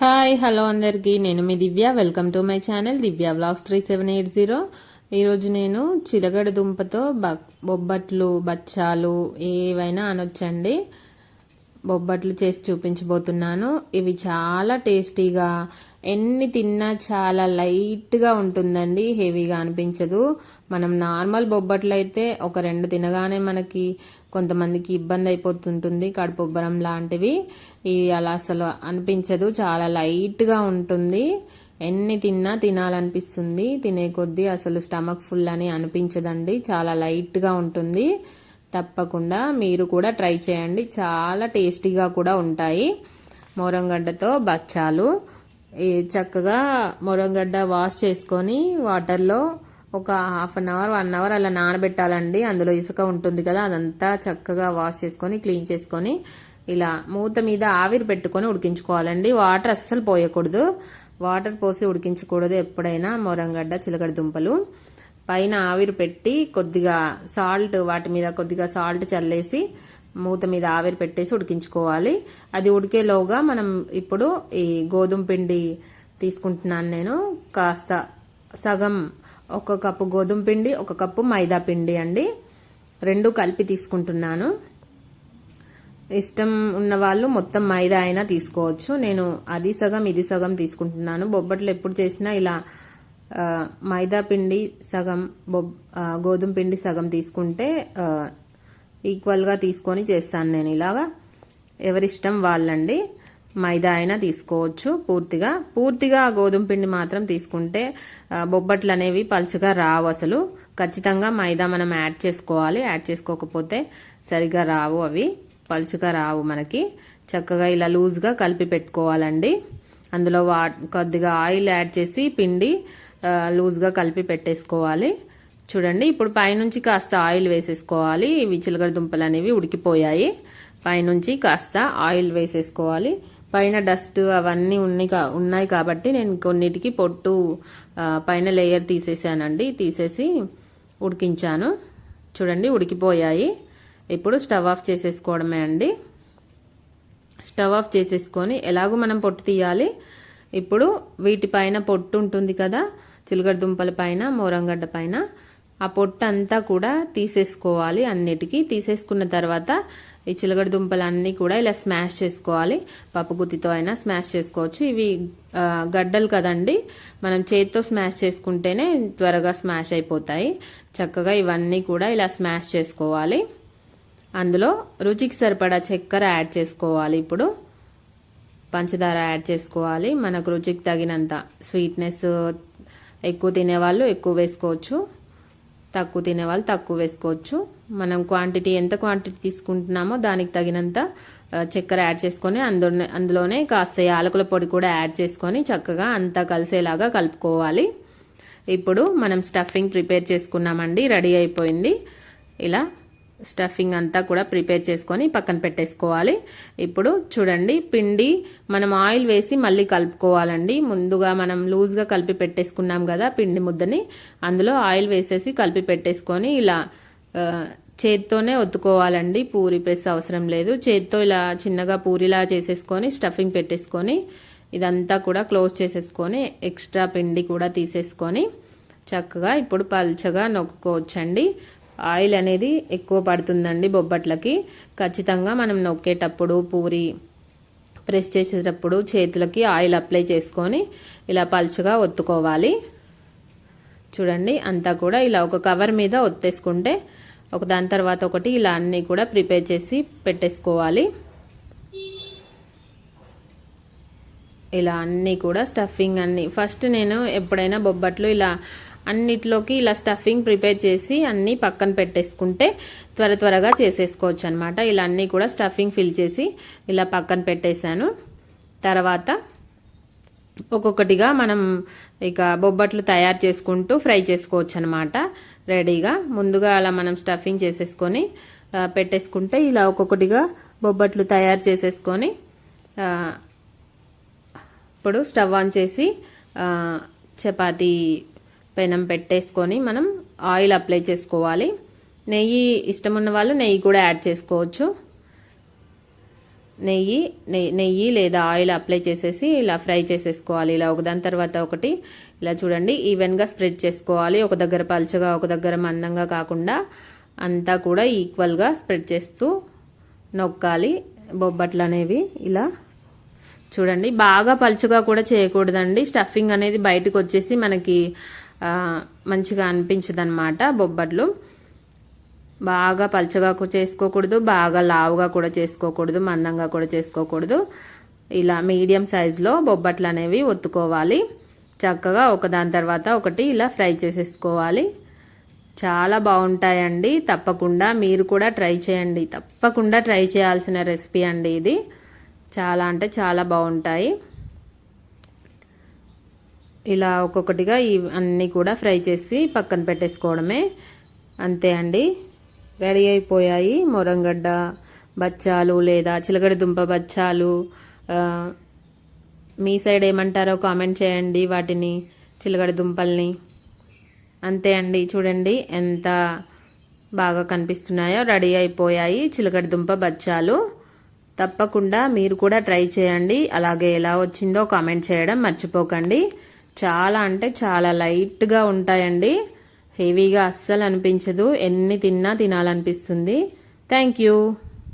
Hi hello అందరికీ. నేను మీ Divya. Welcome to my channel Divya blogs three seven eight zero. ఈరోజు నేను చిలగడ దుంపతో బ- బొబ్బట్లు బచ్చాలు ఏవైనా అనొచ్చండి. బొబ్బట్లు చేసి చూపించబోతున్నాను. ఇవి చాలా టేస్టీగా ఎన్ని తిన్నా చాలా లైట్గా ఉంటుందండి హెవీగా అనిపించదు. మనం నార్మల్ బొబ్బట్లు అయితే ఒక రెండు తినగానే మనకి కొంతమందికి ఇబ్బంది అయిపోతుంటుంది కడుపుబ్బరం లాంటివి. ఇవి అలా అసలు అనిపించదు చాలా లైట్గా ఉంటుంది. ఎన్ని తిన్నా తినాలనిపిస్తుంది తినే కొద్దీ అసలు స్టమక్ ఫుల్ అని అనిపించదండి చాలా లైట్గా ఉంటుంది. తప్పకుండా మీరు కూడా ట్రై చేయండి చాలా టేస్టీగా కూడా ఉంటాయి. మోరంగడ్డతో బచ్చాలు. చక్కగా మొరంగడ్డ వాష్ చేసుకొని వాటర్లో ఒక half an hour one hour అలా నానబెట్టాలండి. అందులో ఇసుక ఉంటుంది కదా అదంతా చక్కగా వాష్ చేసుకొని క్లీన్ చేసుకొని ఇలా మూత మీద ఆవిరి పెట్టుకొని ఉడికించుకోవాలండి. వాటర్ అస్సలు పోయకూడదు. వాటర్ పోసి ఉడికించకూడదు ఎప్పుడైనా మొరంగడ్డ చిలకడ దుంపలు. పైన ఆవిరి పెట్టి కొద్దిగా సాల్ట్ వాటి మీద కొద్దిగా సాల్ట్ చల్లేసి మూత మీద ఆవిరి పెట్టేసి ఉడికించుకోవాలి. అది ఉడికేలోగా మనం ఇప్పుడు ఈ గోధుమ పిండి తీసుకుంటున్నాను నేను. కాస్త సగం ఒక కప్పు గోధుమ పిండి ఒక కప్పు మైదా పిండి అండి. రెండు కలిపి తీసుకుంటున్నాను. ఇష్టం ఉన్న వాళ్ళు మొత్తం మైదా అయినా తీసుకోవచ్చు. నేను అది సగం ఇది సగం తీసుకుంటున్నాను. బొబ్బట్లు ఎప్పుడు చేసినా ఇలా మైదా పిండి సగం బొబ్ గోధుమ పిండి సగం తీసుకుంటే ఈక్వల్గా తీసుకొని చేస్తాను నేను ఇలాగా. ఎవరిష్టం వాళ్ళండి. మైదా అయినా తీసుకోవచ్చు పూర్తిగా. పూర్తిగా గోధుమ పిండి మాత్రం తీసుకుంటే బొబ్బట్లు అనేవి పలుచగా రావు అసలు. ఖచ్చితంగా మైదా మనం యాడ్ చేసుకోవాలి. యాడ్ చేసుకోకపోతే సరిగా రావు అవి. పలుచగా రావు మనకి. చక్కగా ఇలా లూజ్గా కలిపి పెట్టుకోవాలండి. అందులో వా కొద్దిగా ఆయిల్ యాడ్ చేసి పిండి లూజ్గా కలిపి పెట్టేసుకోవాలి. చూడండి ఇప్పుడు పైనుంచి కాస్త ఆయిల్ వేసేసుకోవాలి. ఇవి చిలకడ దుంపలు అనేవి ఉడికిపోయాయి. పైనుంచి కాస్త ఆయిల్ వేసేసుకోవాలి. పైన డస్ట్ అవన్నీ ఉన్నాయి కా- ఉన్నాయి కాబట్టి నేను కొన్నిటికి పొట్టు పైన లేయర్ తీసేసానండి. తీసేసి ఉడికించాను. చూడండి ఉడికిపోయాయి. ఇప్పుడు స్టవ్ ఆఫ్ చేసేసుకోవడమే అండి. స్టవ్ ఆఫ్ చేసేసుకొని ఎలాగో మనం పొట్టు తీయాలి. ఇప్పుడు వీటిపైన పొట్టు ఉంటుంది కదా చిలుగడ దుంపల పైన మోరంగడ్డ పైన. ఆ పొట్టు అంతా కూడా తీసేసుకోవాలి అన్నిటికీ. తీసేసుకున్న తర్వాత ఈ చిలగడ దుంపలు అన్నీ కూడా ఇలా స్మాష్ చేసుకోవాలి. పప్పు గుత్తితో అయినా స్మాష్ చేసుకోవచ్చు. ఇవి గడ్డలు కదండి మనం చేతితో స్మాష్ చేసుకుంటేనే త్వరగా స్మాష్ అయిపోతాయి. చక్కగా ఇవన్నీ కూడా ఇలా స్మాష్ చేసుకోవాలి. అందులో రుచికి సరిపడా చక్కెర యాడ్ చేసుకోవాలి ఇప్పుడు. పంచదార యాడ్ చేసుకోవాలి. మనకు రుచికి తగినంత స్వీట్నెస్ ఎక్కువ తినేవాళ్ళు ఎక్కువ వేసుకోవచ్చు. తక్కువ తినేవాళ్ళు తక్కువ వేసుకోవచ్చు. మనం క్వాంటిటీ ఎంత క్వాంటిటీ తీసుకుంటున్నామో దానికి తగినంత చక్కెర యాడ్ చేసుకొని అందులోనే అందులోనే కాస్త యాలకుల పొడి కూడా యాడ్ చేసుకొని చక్కగా అంతా కలిసేలాగా కలుపుకోవాలి. ఇప్పుడు మనం స్టఫింగ్ ప్రిపేర్ చేసుకున్నామండి రెడీ అయిపోయింది. ఇలా స్టఫింగ్ అంతా కూడా ప్రిపేర్ చేసుకొని పక్కన పెట్టేసుకోవాలి. ఇప్పుడు చూడండి పిండి మనం ఆయిల్ వేసి మళ్ళీ కలుపుకోవాలండి. ముందుగా మనం లూజ్గా కలిపి పెట్టేసుకున్నాం కదా పిండి ముద్దని. అందులో ఆయిల్ వేసేసి కలిపి పెట్టేసుకొని ఇలా చేత్తోనే ఒత్తుకోవాలండి. పూరి ప్రెస్ అవసరం లేదు. చేత్తో ఇలా చిన్నగా పూరిలా చేసేసుకొని స్టఫింగ్ పెట్టేసుకొని ఇదంతా కూడా క్లోజ్ చేసేసుకొని ఎక్స్ట్రా పిండి కూడా తీసేసుకొని చక్కగా ఇప్పుడు పల్చగా నొక్కుకోవచ్చండి ఆయిల్ అనేది ఎక్కువ పడుతుందండి బొబ్బట్లకి. ఖచ్చితంగా మనం నొక్కేటప్పుడు పూరి ప్రెస్ చేసేటప్పుడు చేతులకి ఆయిల్ అప్లై చేసుకొని ఇలా పలుచగా ఒత్తుకోవాలి. చూడండి అంతా కూడా ఇలా ఒక కవర్ మీద ఒత్తేసుకుంటే ఒక దాని తర్వాత ఒకటి ఇలా అన్నీ కూడా ప్రిపేర్ చేసి పెట్టేసుకోవాలి. ఇలా అన్నీ కూడా స్టఫింగ్ అన్నీ. ఫస్ట్ నేను ఎప్పుడైనా బొబ్బట్లు ఇలా అన్నిట్లోకి ఇలా స్టఫింగ్ ప్రిపేర్ చేసి అన్నీ పక్కన పెట్టేసుకుంటే త్వర త్వరగా చేసేసుకోవచ్చు అనమాట ఇలా అన్నీ కూడా స్టఫింగ్ ఫిల్ చేసి ఇలా పక్కన పెట్టేశాను. తర్వాత ఒక్కొక్కటిగా మనం ఇక బొబ్బట్లు తయారు చేసుకుంటూ ఫ్రై చేసుకోవచ్చు అనమాట రెడీగా. ముందుగా అలా మనం స్టఫింగ్ చేసేసుకొని పెట్టేసుకుంటే ఇలా ఒక్కొక్కటిగా బొబ్బట్లు తయారు చేసేసుకొని ఇప్పుడు స్టవ్ ఆన్ చేసి చపాతీ పెనం పెట్టేసుకొని మనం ఆయిల్ అప్లై చేసుకోవాలి. నెయ్యి ఇష్టం ఉన్న వాళ్ళు నెయ్యి కూడా యాడ్ చేసుకోవచ్చు. నెయ్యి నెయ్యి నెయ్యి లేదా ఆయిల్ అప్లై చేసేసి ఇలా ఫ్రై చేసేసుకోవాలి. ఇలా ఒకదాని తర్వాత ఒకటి ఇలా చూడండి ఈవెన్గా స్ప్రెడ్ చేసుకోవాలి. ఒక దగ్గర పలుచగా ఒక దగ్గర మందంగా కాకుండా అంతా కూడా ఈక్వల్గా స్ప్రెడ్ చేస్తూ నొక్కాలి. బొబ్బట్లు అనేవి ఇలా చూడండి బాగా పలుచగా కూడా చేయకూడదండి. స్టఫింగ్ అనేది బయటకు వచ్చేసి మనకి మంచిగా అనిపించదు అనమాట బొబ్బట్లు. బాగా పలచగా చేసుకోకూడదు బాగా లావుగా కూడా చేసుకోకూడదు మందంగా కూడా చేసుకోకూడదు. ఇలా మీడియం సైజులో బొబ్బట్లు అనేవి ఒత్తుకోవాలి. చక్కగా ఒకదాని తర్వాత ఒకటి ఇలా ఫ్రై చేసేసుకోవాలి. చాలా బాగుంటాయండి. తప్పకుండా మీరు కూడా ట్రై చేయండి. తప్పకుండా ట్రై చేయాల్సిన రెసిపీ అండి ఇది. చాలా అంటే చాలా బాగుంటాయి. ఇలా ఒక్కొక్కటిగా ఈ అన్నీ కూడా ఫ్రై చేసి పక్కన పెట్టేసుకోవడమే. అంతే అండి. రెడీ అయిపోయాయి మొరంగడ్డ బచ్చాలు లేదా చిలకడ దుంప బచ్చాలు. మీ సైడ్ ఏమంటారో కామెంట్ చేయండి వాటిని చిలకడ దుంపల్ని. అంతే అండి. చూడండి ఎంత బాగా కనిపిస్తున్నాయో. రెడీ అయిపోయాయి చిలకడ దుంప బచ్చాలు. తప్పకుండా మీరు కూడా ట్రై చేయండి. అలాగే ఎలా వచ్చిందో కామెంట్ చేయడం మర్చిపోకండి. చాలా అంటే చాలా లైట్గా ఉంటాయండి. హెవీగా అస్సలు అనిపించదు. ఎన్ని తిన్నా తినాలనిపిస్తుంది. Thank you.